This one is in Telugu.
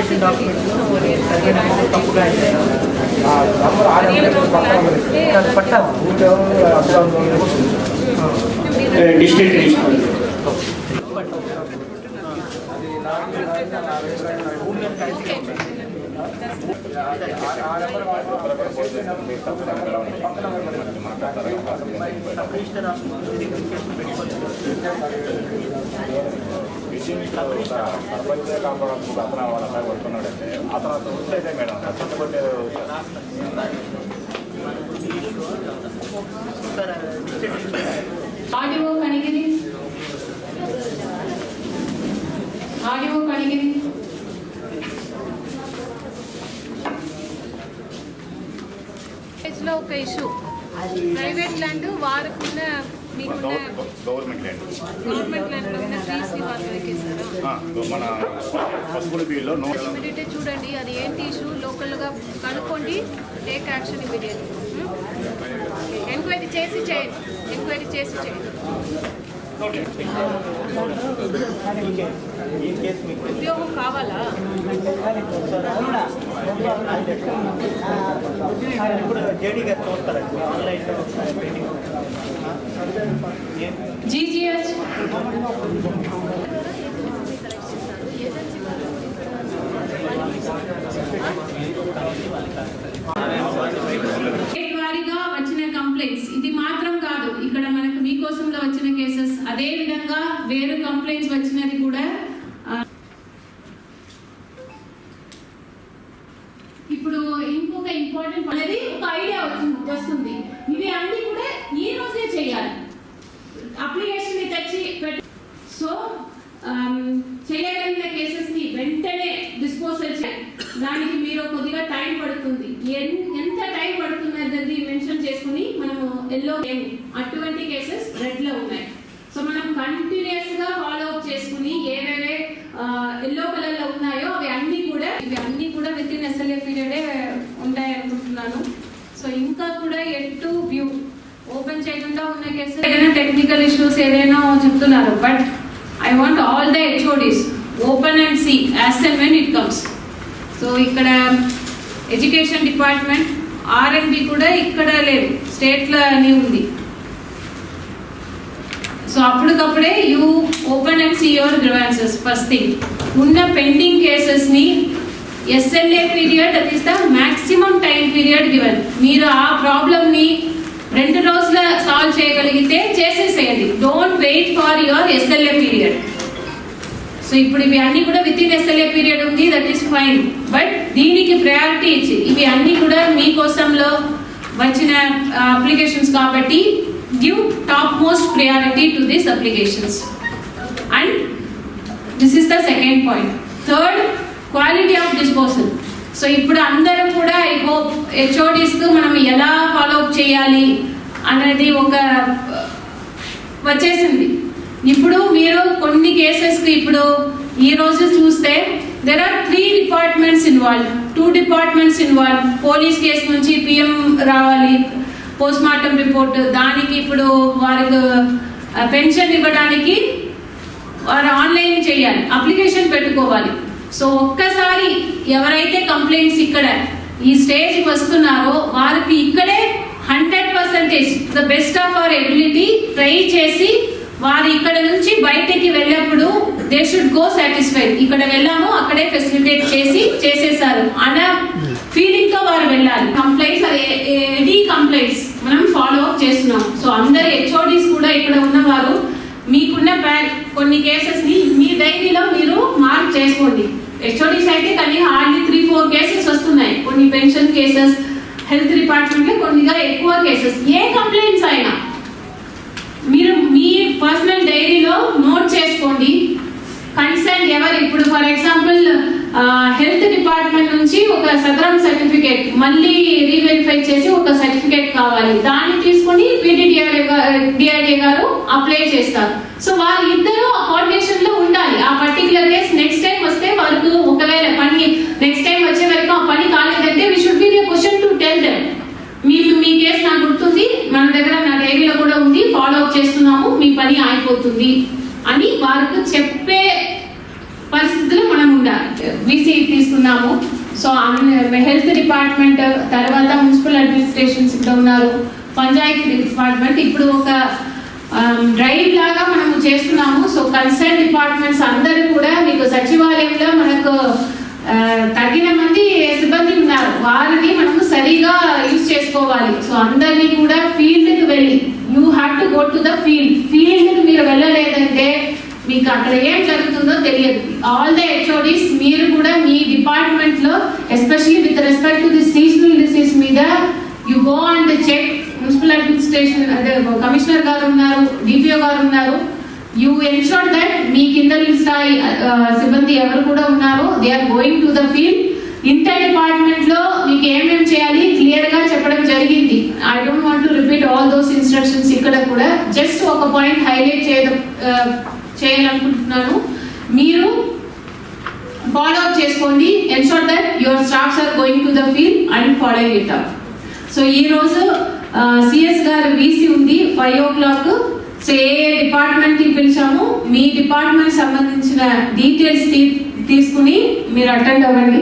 రిజిస్ట్రేషన్ డాక్యుమెంట్స్ సర్వే తప్పుగా అయ్యాయి. అది పట్టా ఊళ్ళో అందులో డిస్ట్రిక్ట్ రిజిస్టర్ రిజిస్టర్ ఆఫీస్ సర్పంచే అతను వాళ్ళ అబ్బాయి కొడుతున్నాడంటే అతను అతను ఉంటేదే మేడం అతను కొట్టేది ఆడియో కణిగిరి ఆడియో కణిగిరి లో ఒక ఇష్యూ ప్రైవేట్ ల్యాండ్ వారుకున్న మీకున్న గవర్నమెంట్ ల్యాండ్ గవర్నమెంట్ ల్యాండ్లో ఉన్న వాళ్ళు మన నో ఇమీడియట్ చూడండి అది ఏంటి ఇష్యూ లోకల్గా కనుక్కోండి టేక్ యాక్షన్ ఇమీడియట్ ఎంక్వైరీ చేసి చేయండి ఎంక్వైరీ చేసి చేయండి. ఉద్యోగం కావాలా? జేడీ గారు చూస్తారండి జీజీహెచ్ వచ్చిన కంప్లైంట్స్ ఇది మాత్రం కాదు. ఇక్కడ మనకు మీకోసంలో వచ్చిన అదే విధంగా వేరు కంప్లైంట్స్ వచ్చినది కూడా ఇప్పుడు ఇంకొక ఇంపార్టెంట్ అనేది ఒక ఐడియా వచ్చింది వస్తుంది. ఇవి అన్ని కూడా ఈ రోజే చేయాలి. అప్లికేషన్ తెచ్చి సో చేయగలిగిన కేసెస్ని వెంటనే డిస్పోజల్ చేయాలి దానికి మీరు కొద్దిగా టైం పడుతుంది. ఎంత టైం పడుతుంది అనేది మెన్షన్ చేసుకుని మనము ఎల్లో అటువంటి కేసెస్ రెడ్లో ఉన్నాయి. కంటిన్యూస్గా ఫాలో అప్ చేసుకుని ఏవేవే ఎల్లో కలర్లో ఉన్నాయో అవి అన్ని కూడా ఇవి అన్ని కూడా విత్ ఇన్ ఎస్ఎల్ఏ పీరియడే ఉంటాయి అనుకుంటున్నాను. సో ఇంకా కూడా ఎటు వ్యూ ఓపెన్ చేయకుండా ఉన్న కేసెస్ ఏదైనా టెక్నికల్ ఇష్యూస్ ఏదైనా చెప్తున్నారు but I want all the HODs open and see as and when it comes so ఇక్కడ education department R and B కూడా ఇక్కడ లేదు స్టేట్లోనే ఉంది. సో అప్పటికప్పుడే you open and see your grievances first thing ఉన్న పెండింగ్ కేసెస్ని ఎస్ఎల్ఏ పీరియడ్ అది is the maximum time period given మీరు ఆ ప్రాబ్లమ్ని రెండు రోజుల సాల్వ్ చేయగలిగితే చేసేసేయండి. Don't wait for your SLA period so ఇప్పుడు ఇవి అన్ని కూడా విత్ ఇన్ ఎస్ఎల్ఏ పీరియడ్ ఉంది దట్ ఈస్ ఫైన్ బట్ దీనికి ప్రయారిటీ ఇచ్చి ఇవి అన్ని కూడా మీకోసంలో వచ్చిన అప్లికేషన్స్ కాబట్టి give top most to to applications. And and is is the second point third quality of disposal so ఇప్పుడు అందరం కూడా ఐ హోప్ హెచ్ఓడిస్కు మనం ఎలా ఫాలో అప్ చేయాలి అనేది ఒక uh, వచ్చేసింది. ఇప్పుడు మీరు కొన్ని కేసెస్కి ఇప్పుడు ఈ రోజు చూస్తే there are three departments involve two departments involve police case నుంచి పిఎం రావాలి. పోస్ట్ మార్టం రిపోర్ట్ దానికి ఇప్పుడు వారికి పెన్షన్ ఇవ్వడానికి వారు ఆన్లైన్ చేయాలి అప్లికేషన్ పెట్టుకోవాలి. సో ఒక్కసారి ఎవరైతే కంప్లైంట్స్ ఇక్కడ ఈ స్టేజ్కి వస్తున్నారో వారికి ఇక్కడే hundred percentage the best of our ability try చేసి వారు ఇక్కడ నుంచి బయటకి వెళ్ళినప్పుడు దే షుడ్ గో సాటిస్ఫైడ్ ఇక్కడ వెళ్ళాము అక్కడే ఫెసిలిటేట్ చేసి చేసేసారు. అన ఫీలింగ్తో వారు వెళ్ళాలి. కంప్లైంట్స్ ఎనీ కంప్లైంట్స్ మనం ఫాలో అప్ చేస్తున్నాం. సో అందరు హెచ్ఓడిస్ కూడా ఇక్కడ ఉన్నవారు మీకున్న బ్యాగ్ కొన్ని కేసెస్ని మీ డైరీలో మీరు మార్క్ చేసుకోండి. హెచ్ఓడిస్ అయితే కానీ హార్డ్లీ త్రీ ఫోర్ కేసెస్ వస్తున్నాయి. కొన్ని పెన్షన్ కేసెస్ హెల్త్ డిపార్ట్మెంట్లో కొన్నిగా ఎక్కువ కేసెస్ ఏ కంప్లైంట్స్ అయినా మీరు మీ పర్సనల్ డైరీలో నోట్ చేసుకోండి. కన్సర్న్ ఎవరు? ఇప్పుడు ఫర్ ఎగ్జాంపుల్ హెల్త్ డిపార్ట్మెంట్ నుంచి ఒక సదరం సర్టిఫికేట్ మళ్ళీ రీవెరిఫై చేసి ఒక సర్టిఫికేట్ కావాలి. దాన్ని తీసుకొని డిఆర్ఏ గారు అప్లై చేస్తారు. సో వాళ్ళు ఇద్దరు కోఆర్డినేషన్లో ఉండాలి. ఆ పర్టికులర్ కేస్ నెక్స్ట్ టైం వస్తే వరకు ఒకవేళ పని నెక్స్ట్ టైం వచ్చే వరకు ఆ పని కాలేదంటే we should be question to tell them మీకు మీ కేసు నాకు గుర్తుంది మన దగ్గర నా డైరీలో కూడా ఉంది ఫాలో అప్ చేస్తున్నాము మీ పని అయిపోతుంది అని వారికి చెప్పే పరిస్థితులు మనం ఉండాలి బీసీ తీసుకున్నాము. సో హెల్త్ డిపార్ట్మెంట్ తర్వాత మున్సిపల్ అడ్మినిస్ట్రేషన్స్ ఇక్కడ ఉన్నారు. పంచాయతీ డిపార్ట్మెంట్ ఇప్పుడు ఒక డ్రైవ్ లాగా మనము చేస్తున్నాము. సో కన్సర్న్ డిపార్ట్మెంట్స్ అందరూ కూడా మీకు సచివాలయంలో మనకు తగిన మంది సిబ్బంది ఉన్నారు. వారిని మనము సరిగా యూజ్ చేసుకోవాలి. సో అందరినీ కూడా ఫీల్డ్కి వెళ్ళి you have to go to the field. ఫీల్డ్కి మీరు వెళ్ళలేదంటే మీకు అక్కడ ఏం జరుగుతుందో తెలియదు. ఆల్ ద హెచ్ఓడిస్ మీరు కూడా మీ డిపార్ట్మెంట్లో especially with respect to the seasonal disease మీద you go and check municipal administration అదే కమిషనర్ గారు ఉన్నారు డిపిఓ గారు ఉన్నారు. యు ఎన్షోర్ దట్ మీ కింద స్థాయి సిబ్బంది ఎవరు కూడా ఉన్నారో they are going to the field inter డిపార్ట్మెంట్లో మీకు ఏమేమి చేయాలి క్లియర్గా చెప్పడం జరిగింది. I don't want to repeat all those instructions ఇక్కడ కూడా. జస్ట్ ఒక పాయింట్ హైలైట్ చేయడం చేయాలనుకుంటున్నాను. మీరు ఫాలో అప్ చేసుకోండి. Ensure that your staffs are going to the field and follow it up so ఈ రోజు సిఎస్ గారు వీసీ ఉంది. ఫైవ్ ఓ క్లాక్ సో ఏ డిపార్ట్మెంట్కి పిలిచాము మీ డిపార్ట్మెంట్ సంబంధించిన డీటెయిల్స్ తీసుకుని మీరు అటెండ్ అవ్వండి.